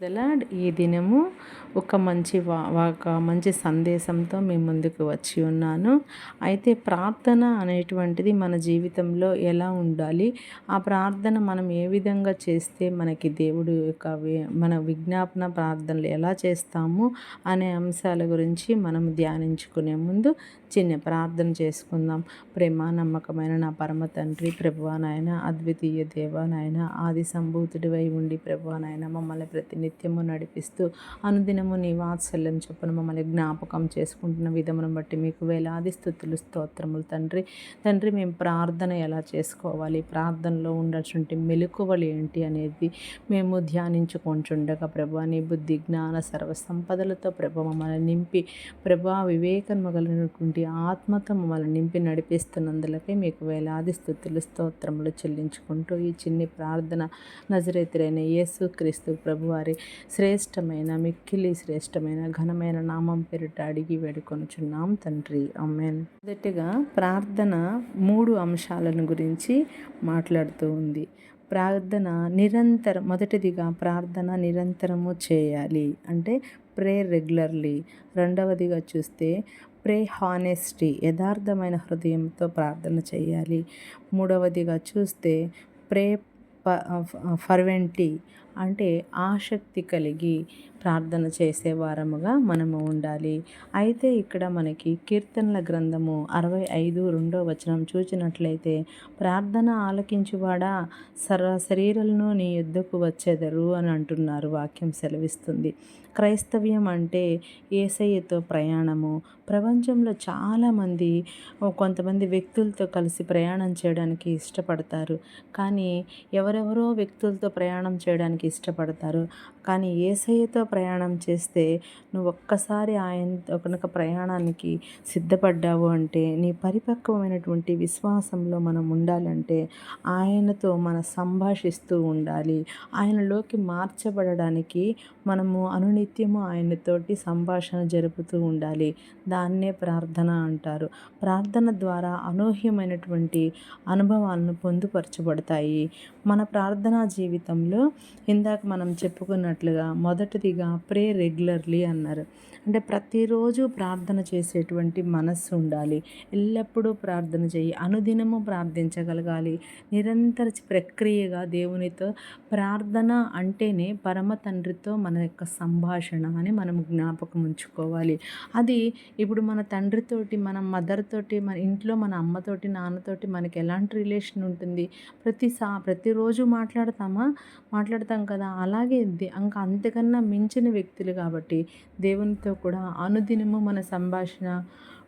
The Lord ఈ దినము ఒక మంచి వా ఒక మంచి సందేశంతో మీ ముందుకు వచ్చి ఉన్నాను. అయితే ప్రార్థన అనేటువంటిది మన జీవితంలో ఎలా ఉండాలి? ఆ ప్రార్థన మనం ఏ విధంగా చేస్తే మనకి దేవుడు యొక్క మన విజ్ఞాపన ప్రార్థనలు ఎలా చేస్తాము అనే అంశాల గురించి మనం ధ్యానించుకునే ముందు చిన్న ప్రార్థన చేసుకుందాం. ప్రేమ నమ్మకమైన నా పరమ తండ్రి ప్రభువానాయన అద్వితీయ దేవానాయన ఆది సంభూతుడివై ఉండి ప్రభువానాయన మమ్మల్ని ప్రతినిధి నిత్యము నడిపిస్తూ అనుదినము నీ వాత్సల్యం చొప్పున మమ్మల్ని జ్ఞాపకం చేసుకుంటున్న విధమును బట్టి మీకు వేలాది స్థుతులు స్తోత్రములు తండ్రి. తండ్రి మేము ప్రార్థన ఎలా చేసుకోవాలి? ప్రార్థనలో ఉండటువంటి మెలకువలు ఏంటి అనేది మేము ధ్యానించుకుంటుండగా ప్రభా నీ బుద్ధి జ్ఞాన సర్వ సంపదలతో ప్రభ మమ్మల్ని నింపి ప్రభా వివేకం మొదలైనటువంటి ఆత్మతో మమ్మల్ని నింపి నడిపిస్తున్నందులకే మీకు వేలాది స్థుతులు స్తోత్రములు చెల్లించుకుంటూ ఈ చిన్ని ప్రార్థన నజరేతులైన యేసు క్రీస్తు ప్రభువారి శ్రేష్టమైన మిక్కిలి శ్రేష్టమైన ఘనమైన నామం పేరిట అడిగి వేడుకొనుచున్నాం తండ్రి. అమ్మేన్ మొదటిగా ప్రార్థన మూడు అంశాలను గురించి మాట్లాడుతూ ఉంది. ప్రార్థన నిరంతరం మొదటిదిగా ప్రార్థన నిరంతరము చేయాలి. అంటే ప్రే రెగ్యులర్లీ. రెండవదిగా చూస్తే ప్రే హానెస్టీ యథార్థమైన హృదయంతో ప్రార్థన చేయాలి. మూడవదిగా చూస్తే ప్రే ఫర్వెంట్లీ అంటే ఆసక్తి కలిగి ప్రార్థన చేసే వారముగా మనము ఉండాలి. అయితే ఇక్కడ మనకి కీర్తనల గ్రంథము అరవై ఐదు రెండో వచనం చూచినట్లయితే ప్రార్థన ఆలకించువాడా? సర్వ శరీరాలను నీ యుద్ధకు వచ్చేదరు అని అంటున్నారు వాక్యం సెలవిస్తుంది. క్రైస్తవ్యం అంటే ఏసయ్యతో ప్రయాణము. ప్రపంచంలో చాలామంది కొంతమంది వ్యక్తులతో కలిసి ప్రయాణం చేయడానికి ఇష్టపడతారు. కానీ ఎవరెవరో వ్యక్తులతో ప్రయాణం చేయడానికి ఇష్టపడతారు. కానీ ఏసయ్యతో ప్రయాణం చేస్తే నువ్వు ఒక్కసారి ఆయన కనుక ప్రయాణానికి సిద్ధపడ్డావు అంటే నీ పరిపక్వమైనటువంటి విశ్వాసంలో మనం ఉండాలంటే ఆయనతో మన సంభాషిస్తూ ఉండాలి. ఆయనలోకి మార్చబడడానికి మనము అనునిత్యము ఆయనతోటి సంభాషణ జరుపుతూ ఉండాలి. దాన్నే ప్రార్థన అంటారు. ప్రార్థన ద్వారా అనూహ్యమైనటువంటి అనుభవాలను పొందుపరచబడతాయి. మన ప్రార్థనా జీవితంలో ఇందాక మనం చెప్పుకున్నట్లుగా మొదటిది మొదటిదిగా ప్రే రెగ్యులర్లీ అన్నారు. అంటే ప్రతిరోజు ప్రార్థన చేసేటువంటి మనస్సు ఉండాలి. ఎల్లప్పుడూ ప్రార్థన చేయి. అనుదినము ప్రార్థించగలగాలి. నిరంతర ప్రక్రియగా దేవునితో ప్రార్థన అంటేనే పరమ తండ్రితో మన యొక్క సంభాషణ అని మనం జ్ఞాపకం ఉంచుకోవాలి. అది ఇప్పుడు మన తండ్రితోటి మన మదర్ తోటి మన ఇంట్లో మన అమ్మతోటి నాన్నతోటి మనకి ఎలాంటి రిలేషన్ ఉంటుంది? ప్రతి సా ప్రతిరోజు మాట్లాడతామా? మాట్లాడతాం కదా. అలాగే ఇంకా అంతకన్నా మించిన వ్యక్తులు కాబట్టి దేవునితో కూడా అనుదినము మన సంభాషణ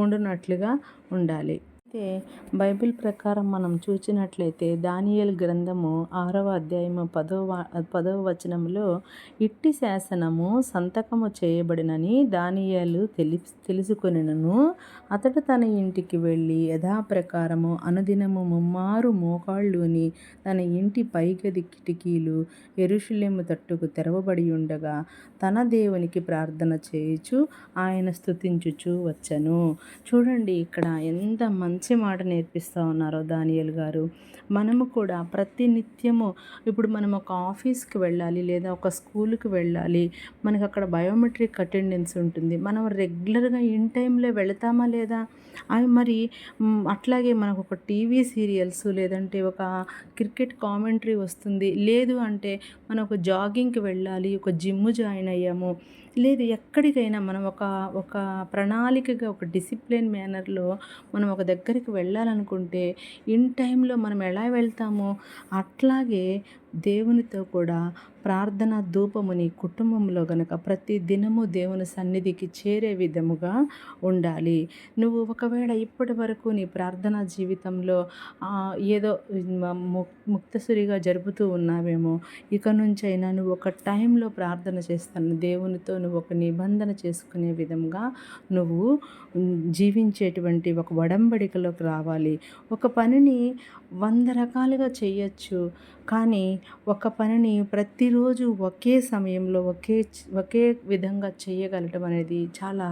ఉండునట్లుగా ఉండాలి. అయితే బైబిల్ ప్రకారం మనం చూసినట్లయితే దానియల్ గ్రంథము ఆరవ అధ్యాయము పదవ పదవ వచనంలో ఇట్టి శాసనము సంతకము చేయబడినని దానియాలు తెలి తెలుసుకొనినను. అతడు తన ఇంటికి వెళ్ళి యథాప్రకారము అనుదినము ముమ్మారు మోకాళ్ళుని తన ఇంటి పైగది కిటికీలు ఎరుషులేము తట్టుకు తెరవబడి ఉండగా తన దేవునికి ప్రార్థన చేయుచు ఆయన స్థుతించుచు వచ్చను. చూడండి ఇక్కడ ఎంత మంచి మంచి మాట నేర్పిస్తూ ఉన్నారు దానియల్ గారు. మనము కూడా ప్రతి నిత్యము ఇప్పుడు మనం ఒక ఆఫీస్కి వెళ్ళాలి లేదా ఒక స్కూల్కి వెళ్ళాలి. మనకు అక్కడ బయోమెట్రిక్ అటెండెన్స్ ఉంటుంది. మనం రెగ్యులర్గా ఇన్ టైంలో వెళతామా లేదా? అవి మరి అట్లాగే మనకు ఒక టీవీ సీరియల్స్ లేదంటే ఒక క్రికెట్ కామెంటరీ వస్తుంది. లేదు అంటే మనం ఒక జాగింగ్కి వెళ్ళాలి ఒక జిమ్ జాయిన్ అయ్యాము. లేదు ఎక్కడికైనా మనం ఒక ఒక ప్రణాళికగా ఒక డిసిప్లిన్ మేనర్లో మనం ఒక దగ్గరికి వెళ్ళాలనుకుంటే ఇన్ టైంలో మనం ఎలా వెళ్తామో అట్లాగే దేవునితో కూడా ప్రార్థన ధూపముని కుటుంబంలో గనక ప్రతి దినము దేవుని సన్నిధికి చేరే విధముగా ఉండాలి. నువ్వు ఒకవేళ ఇప్పటి వరకు నీ ప్రార్థనా జీవితంలో ఏదో ముక్తసురిగా జరుపుతూ ఉన్నావేమో ఇక నుంచైనా నువ్వు ఒక టైంలో ప్రార్థన చేస్తాను. దేవునితో నువ్వు ఒక నిబంధన చేసుకునే విధంగా నువ్వు జీవించేటువంటి ఒక వడంబడికలోకి రావాలి. ఒక పనిని వంద రకాలుగా చేయొచ్చు. కానీ ఒక పనిని ప్రతిరోజు ఒకే సమయంలో ఒకే ఒకే విధంగా చేయగలటం అనేది చాలా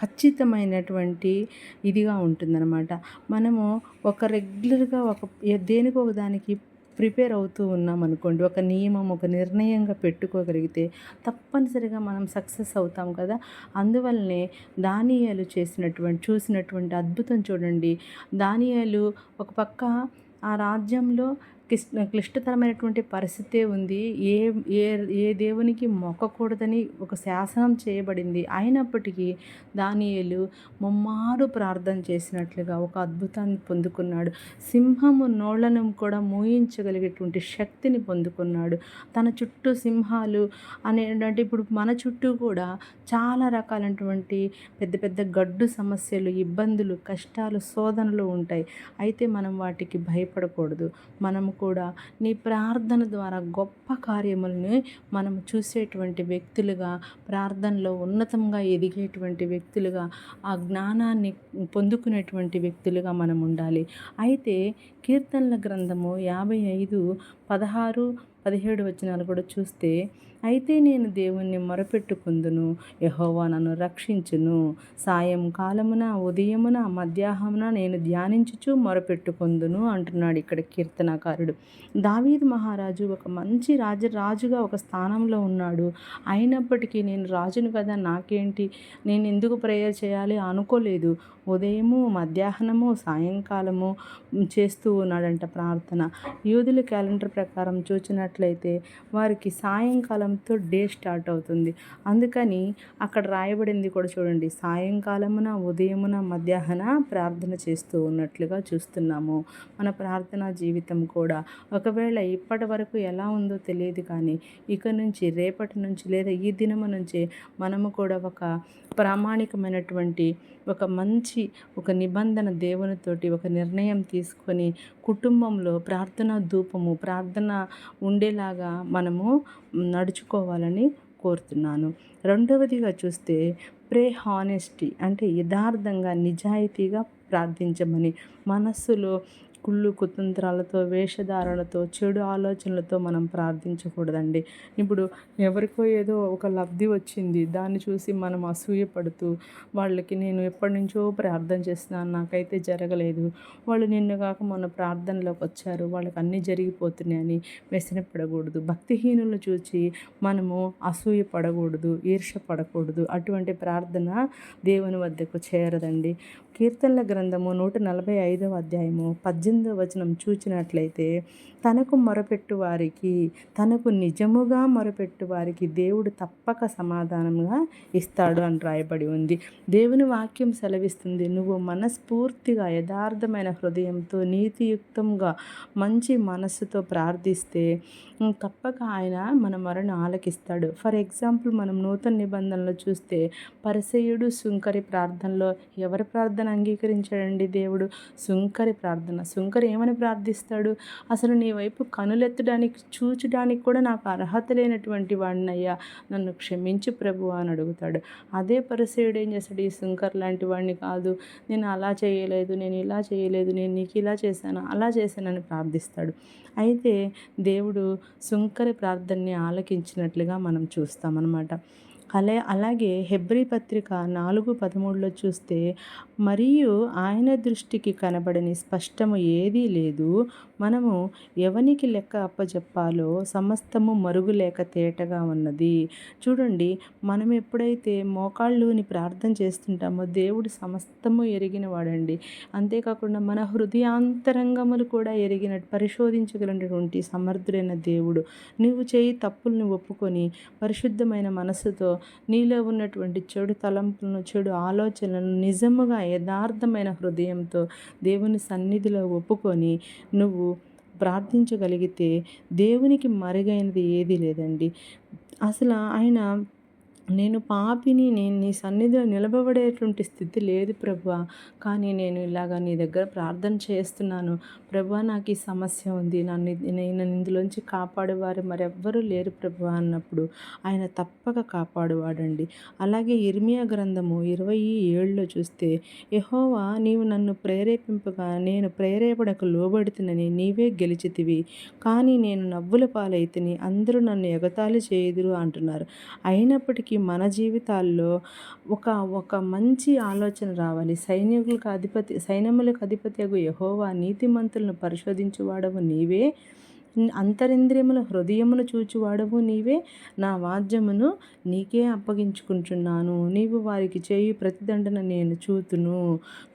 ఖచ్చితమైనటువంటి ఇదిగా ఉంటుందన్నమాట. మనము ఒక రెగ్యులర్గా ఒక దేనికి ఒక దానికి ప్రిపేర్ అవుతూ ఉన్నాం అనుకోండి ఒక నియమం ఒక నిర్ణయంగా పెట్టుకోగలిగితే తప్పనిసరిగా మనం సక్సెస్ అవుతాం కదా. అందువల్లనే దానియాలు చేసినటువంటి చూసినటువంటి అద్భుతం చూడండి. దానియాలు ఒక పక్క ఆ రాజ్యంలో క్లిష్టతరమైనటువంటి పరిస్థితే ఉంది. ఏ ఏ ఏ దేవునికి మొక్కకూడదని ఒక శాసనం చేయబడింది. అయినప్పటికీ దానియేలు ముమ్మారు ప్రార్థన చేసినట్లుగా ఒక అద్భుతాన్ని పొందుకున్నాడు. సింహము నోళ్ళను కూడా మూయించగలిగేటువంటి శక్తిని పొందుకున్నాడు. తన చుట్టూ సింహాలు అనేటువంటి ఇప్పుడు మన చుట్టూ కూడా చాలా రకాలైనటువంటి పెద్ద పెద్ద గడ్డు సమస్యలు ఇబ్బందులు కష్టాలు శోధనలు ఉంటాయి. అయితే మనం వాటికి భయపడకూడదు. మనం కూడా నీ ప్రార్థన ద్వారా గొప్ప కార్యములని మనం చూసేటువంటి వ్యక్తులుగా ప్రార్థనలో ఉన్నతంగా ఎదిగేటువంటి వ్యక్తులుగా ఆ జ్ఞానాన్ని పొందుకునేటువంటి వ్యక్తులుగా మనం ఉండాలి. అయితే కీర్తనల గ్రంథము యాభై ఐదు పదహారు పదిహేడు వచనాలు కూడా చూస్తే అయితే నేను దేవుణ్ణి మొరపెట్టుకుందును. యహోవా నన్ను రక్షించును. సాయంకాలమున ఉదయమున మధ్యాహ్నమున నేను ధ్యానించుచు మొరపెట్టుకుందును అంటున్నాడు ఇక్కడ కీర్తనకారుడు. దావీద్ మహారాజు ఒక మంచి రాజ రాజుగా ఒక స్థానంలో ఉన్నాడు. అయినప్పటికీ నేను రాజును కదా నాకేంటి? నేను ఎందుకు ప్రేయర్ చేయాలి అనుకోలేదు. ఉదయము మధ్యాహ్నము సాయంకాలము చేస్తూ ఉన్నాడంట ప్రార్థన. యూదుల క్యాలెండర్ ప్రకారం చూచినట్లయితే వారికి సాయంకాలం సాయంకాలంతో డే స్టార్ట్ అవుతుంది. అందుకని అక్కడ రాయబడింది కూడా చూడండి. సాయంకాలమున ఉదయమున మధ్యాహ్న ప్రార్థన చేస్తూ ఉన్నట్లుగా చూస్తున్నాము. మన ప్రార్థనా జీవితం కూడా. ఒకవేళ ఇప్పటి వరకు ఎలా ఉందో తెలియదు కానీ ఇక నుంచి రేపటి నుంచి లేదా ఈ దినము నుంచి మనము కూడా ఒక ప్రామాణికమైనటువంటి ఒక మంచి ఒక నిబంధన దేవునితోటి ఒక నిర్ణయం తీసుకొని కుటుంబంలో ప్రార్థన ధూపము ప్రార్థన ఉండేలాగా మనము నడుచుకోవాలని కోరుతున్నాను. రెండవదిగా చూస్తే ప్రే హానెస్టీ అంటే యథార్థంగా నిజాయితీగా ప్రార్థించమని మనస్సులో కుళ్ళు కుతంత్రాలతో వేషధారణతో చెడు ఆలోచనలతో మనం ప్రార్థించకూడదండి. ఇప్పుడు ఎవరికో ఏదో ఒక లబ్ధి వచ్చింది దాన్ని చూసి మనం అసూయపడుతూ వాళ్ళకి నేను ఎప్పటి నుంచో ప్రార్థన చేస్తున్నాను నాకైతే జరగలేదు. వాళ్ళు నిన్ను కాక మొన్న ప్రార్థనలోకి వచ్చారు వాళ్ళకి అన్నీ జరిగిపోతున్నాయని వ్యసనపడకూడదు. భక్తిహీనులను చూసి మనము అసూయ పడకూడదు ఈర్ష పడకూడదు అటువంటి ప్రార్థన దేవుని వద్దకు చేరదండి. కీర్తనల గ్రంథము నూట నలభై ఐదవ అధ్యాయము పద్దెనిమిదో వచనం చూచినట్లయితే తనకు మొరపెట్టు వారికి తనకు నిజముగా మొరపెట్టు వారికి దేవుడు తప్పక సమాధానంగా ఇస్తాడు అని రాయబడి ఉంది. దేవుని వాక్యం సెలవిస్తుంది నువ్వు మనస్ఫూర్తిగా యథార్థమైన హృదయంతో నీతియుక్తంగా మంచి మనస్సుతో ప్రార్థిస్తే తప్పక ఆయన మన మొరను ఆలకిస్తాడు. ఫర్ ఎగ్జాంపుల్ మనం నూతన నిబంధనలు చూస్తే పరిసయుడు సుంకరి ప్రార్థనలో ఎవరి ప్రార్థన అంగీకరించాడండి దేవుడు? సుంకరి ప్రార్థన సుంకరి ఏమని ప్రార్థిస్తాడు? అసలు నీ వైపు కనులెత్తడానికి చూచడానికి కూడా నాకు అర్హత లేనటువంటి వాడినయ్యా. నన్ను క్షమించి ప్రభు అని అడుగుతాడు. అదే పరిసేయుడు ఏం చేస్తాడు? ఈ సుంకర్ లాంటి వాడిని కాదు. నేను అలా చేయలేదు నేను ఇలా చేయలేదు నేను నీకు ఇలా చేశాను అలా చేశానని ప్రార్థిస్తాడు. అయితే దేవుడు సుంకరి ప్రార్థనని ఆలకించినట్లుగా మనం చూస్తామన్నమాట. అలా అలాగే హెబ్రి పత్రిక నాలుగు పదమూడులో చూస్తే మరియు ఆయన దృష్టికి కనబడని స్పష్టము ఏదీ లేదు. మనము ఎవనికి లెక్క అప్పజెప్పాలో సమస్తము మరుగులేక తేటగా ఉన్నది. చూడండి మనం ఎప్పుడైతే మోకాళ్ళుని ప్రార్థన చేస్తుంటామో దేవుడు సమస్తము ఎరిగిన వాడండి అంతేకాకుండా మన హృదయాంతరంగములు కూడా ఎరిగిన పరిశోధించగలిగినటువంటి సమర్థుడైన దేవుడు. నువ్వు చేయి తప్పుల్ని ఒప్పుకొని పరిశుద్ధమైన మనసుతో నీలో ఉన్నటువంటి చెడు తలంపులను చెడు ఆలోచనలను నిజముగా యథార్థమైన హృదయంతో దేవుని సన్నిధిలో ఒప్పుకొని నువ్వు ప్రార్థించగలిగితే దేవునికి మరుగైనది ఏది లేదండి. అసలు ఆయన నేను పాపిని నేను నీ సన్నిధిలో నిలబడేటువంటి స్థితి లేదు ప్రభు. కానీ నేను ఇలాగా నీ దగ్గర ప్రార్థన చేస్తున్నాను. ప్రభు నాకు ఈ సమస్య ఉంది. నన్ను నేను ఇందులోంచి కాపాడేవారు మరెవ్వరూ లేరు ప్రభు అన్నప్పుడు ఆయన తప్పక కాపాడువాడండి. అలాగే ఇర్మియా గ్రంథము ఇరవై ఏళ్ళలో చూస్తే యహోవా నీవు నన్ను ప్రేరేపింపగా నేను ప్రేరేపడకు లోబడుతునని నీవే గెలిచితివి. కానీ నేను నవ్వుల పాలైతిని అందరూ నన్ను ఎగతాళి చేయుదురు అంటున్నారు. అయినప్పటికీ మన జీవితాల్లో ఒక ఒక మంచి ఆలోచన రావాలి. సైనికులకు అధిపతి సైన్యములకు అధిపతి యహోవా నీతిమంతులను పరిశోధించువాడవు నీవే. అంతరింద్రియముల హృదయమును చూచువాడవు నీవే. నా వాద్యమును నీకే అప్పగించుకుంటున్నాను. నీవు వారికి చేయి ప్రతిదండన నేను చూతును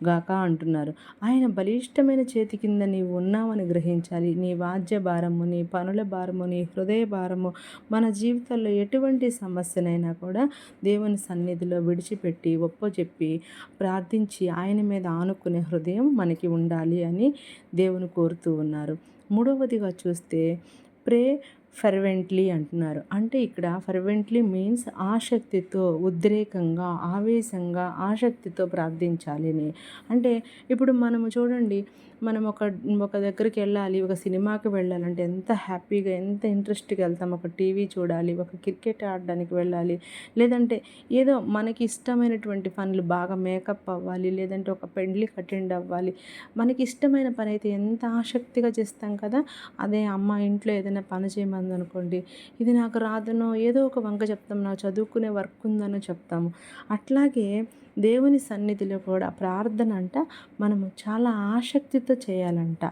గాక అంటున్నారు. ఆయన బలిష్టమైన చేతి కింద నీవు ఉన్నావని గ్రహించాలి. నీ వాద్య భారము నీ పనుల భారము నీ హృదయ భారము మన జీవితంలో ఎటువంటి సమస్యనైనా కూడా దేవుని సన్నిధిలో విడిచిపెట్టి ఒప్పచెప్పి ప్రార్థించి ఆయన మీద ఆనుకునే హృదయం మనకి ఉండాలి అని దేవుని కోరుతూ ఉన్నారు. మూడవదిగా చూస్తే ప్రే ఫర్వెంట్లీ అంటున్నారు. అంటే ఇక్కడ ఫర్వెంట్లీ మీన్స్ ఆసక్తితో ఉద్రేకంగా ఆవేశంగా ఆసక్తితో ప్రార్థించాలి అంటే ఇప్పుడు మనము చూడండి మనం ఒక ఒక దగ్గరికి వెళ్ళాలి ఒక సినిమాకి వెళ్ళాలంటే ఎంత హ్యాపీగా ఎంత ఇంట్రెస్ట్గా వెళ్తాం. ఒక టీవీ చూడాలి ఒక క్రికెట్ ఆడడానికి వెళ్ళాలి. లేదంటే ఏదో మనకి ఇష్టమైనటువంటి పనులు బాగా మేకప్ అవ్వాలి లేదంటే ఒక పెండ్లికి అటెండ్ అవ్వాలి. మనకి ఇష్టమైన పని అయితే ఎంత ఆసక్తిగా చేస్తాం కదా అదే అమ్మ ఇంట్లో ఏదైనా పని చేయమని చేయమంది అనుకోండి. ఇది నాకు రాదనో ఏదో ఒక వంక చెప్తాం. నాకు చదువుకునే వర్క్ ఉందనో చెప్తాము. అట్లాగే దేవుని సన్నిధిలో కూడా ప్రార్థన అంట మనము చాలా ఆసక్తితో చేయాలంట.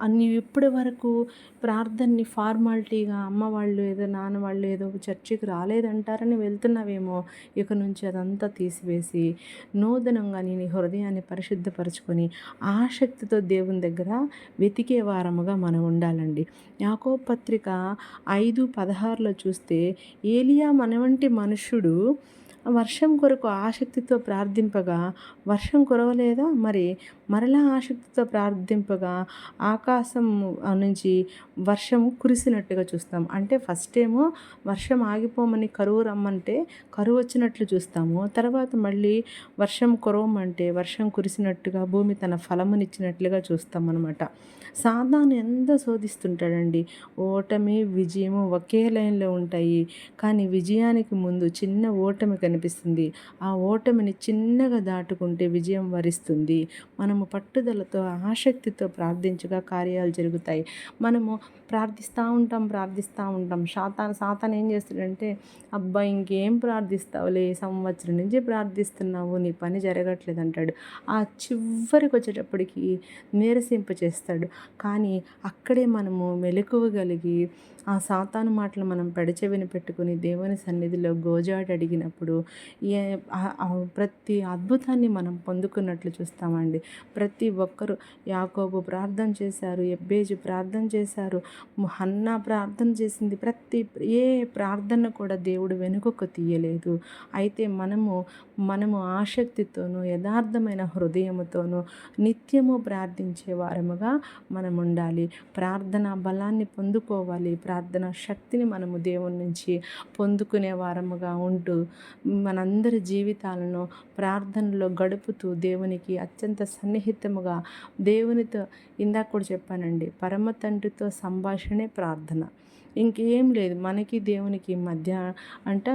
అన్ని ఇప్పటి వరకు ప్రార్థనని ఫార్మాలిటీగా అమ్మ వాళ్ళు ఏదో నాన్న వాళ్ళు ఏదో చర్చికి రాలేదంటారని వెళ్తున్నావేమో ఇక నుంచి అదంతా తీసివేసి నూతనంగా నీ హృదయాన్ని పరిశుద్ధపరచుకొని ఆసక్తితో దేవుని దగ్గర వెతికే వారముగా మనం ఉండాలండి. యాకో పత్రిక ఐదు పదహారులో చూస్తే ఏలియా మన వంటి మనుషుడు వర్షం కొరకు ఆసక్తితో ప్రార్థింపగా వర్షం కురవలేదా? మరి మరలా ఆసక్తితో ప్రార్థింపగా ఆకాశం నుంచి వర్షం కురిసినట్టుగా చూస్తాం. అంటే ఫస్ట్ ఏమో వర్షం ఆగిపోమని కరువు రమ్మంటే కరువు వచ్చినట్లు చూస్తాము. తర్వాత మళ్ళీ వర్షం కురవమంటే వర్షం కురిసినట్టుగా భూమి తన ఫలమునిచ్చినట్లుగా చూస్తాం అనమాట సాధాను ఎంత శోధిస్తుంటాడండి? ఓటమి విజయము ఒకే లైన్లో ఉంటాయి. కానీ విజయానికి ముందు చిన్న ఓటమి కనిపిస్తుంది. ఆ ఓటమిని చిన్నగా దాటుకుంటే విజయం వరిస్తుంది. మనం మనము పట్టుదలతో ఆసక్తితో ప్రార్థించగా కార్యాలు జరుగుతాయి. మనము ప్రార్థిస్తూ ఉంటాం ప్రార్థిస్తూ ఉంటాం. శాతాన్ సాతాన్ ఏం చేస్తాడంటే అబ్బా ఇంకేం ప్రార్థిస్తావులే? సంవత్సరం నుంచి ప్రార్థిస్తున్నావు నీ పని జరగట్లేదు అంటాడు. ఆ చివరికి వచ్చేటప్పటికి నీరసింప చేస్తాడు కానీ అక్కడే మనము మెలకువగలిగి ఆ సాతాను మాటలు మనం పెడచెవిని పెట్టుకుని దేవుని సన్నిధిలో గోజాడడిగినప్పుడు అడిగినప్పుడు ప్రతి అద్భుతాన్ని మనం పొందుకున్నట్లు చూస్తామండి. ప్రతి ఒక్కరు యాకోబు ప్రార్థన చేశారు ఎబ్బేజు ప్రార్థన చేశారు హన్నా ప్రార్థన చేసింది. ప్రతి ఏ ప్రార్థన కూడా దేవుడు వెనుకకు తీయలేదు. అయితే మనము మనము ఆసక్తితోనూ యథార్థమైన హృదయముతోనూ నిత్యము ప్రార్థించే వారముగా మనం ఉండాలి ప్రార్థన బలాన్ని పొందుకోవాలి. ప్రార్థన శక్తిని మనము దేవుని నుంచి పొందుకునే వారముగా ఉంటూ మనందరి జీవితాలను ప్రార్థనలో గడుపుతూ దేవునికి అత్యంత సన్నిహితముగా దేవునితో ఇందాక కూడా చెప్పానండి పరమ తండ్రితో సంభాషణే ప్రార్థన. ఇంకేం లేదు. మనకి దేవునికి మధ్య అంట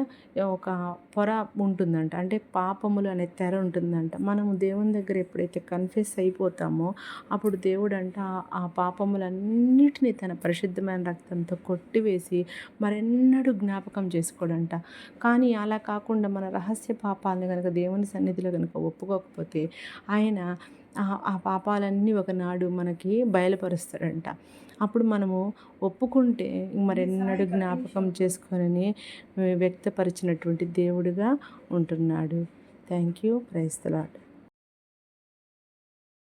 ఒక పొర ఉంటుందంట. అంటే పాపములు అనే తెర ఉంటుందంట. మనము దేవుని దగ్గర ఎప్పుడైతే కన్ఫ్యూస్ అయిపోతామో అప్పుడు దేవుడు అంట ఆ పాపములన్నిటినీ తన పరిశుద్ధమైన రక్తంతో కొట్టివేసి మరెన్నడూ జ్ఞాపకం చేసుకోడంట. కానీ అలా కాకుండా మన రహస్య పాపాలను కనుక దేవుని సన్నిధిలో కనుక ఒప్పుకోకపోతే ఆయన ఆ పాపాలన్నీ ఒకనాడు మనకి బయలుపరుస్తాడంట. అప్పుడు మనము ఒప్పుకుంటే మరెన్నడూ జ్ఞాపకం చేసుకొని వ్యక్తపరిచినటువంటి దేవుడిగా ఉంటున్నాడు. Thank you praise the Lord